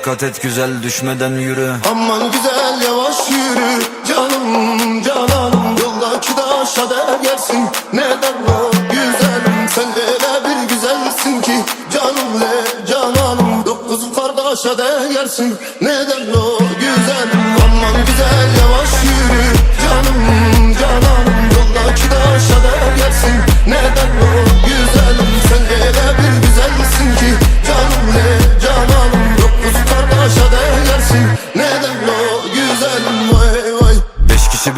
Dikkat et güzel düşmeden yürü. Aman güzel yavaş yürü. Canım cananım Yoldaki taşa değersin Neden o güzelim Sen öyle bir güzelsin ki. Canım le cananım Dokuz kardeşe değersin Neden o güzelim Aman güzel yavaş yürü. Canım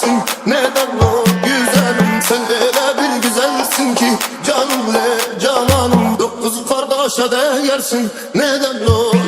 değersin Neden o güzelim? Sen öyle bir güzelsin ki Canım le cananım. Dokuz kardeşe değersin Neden o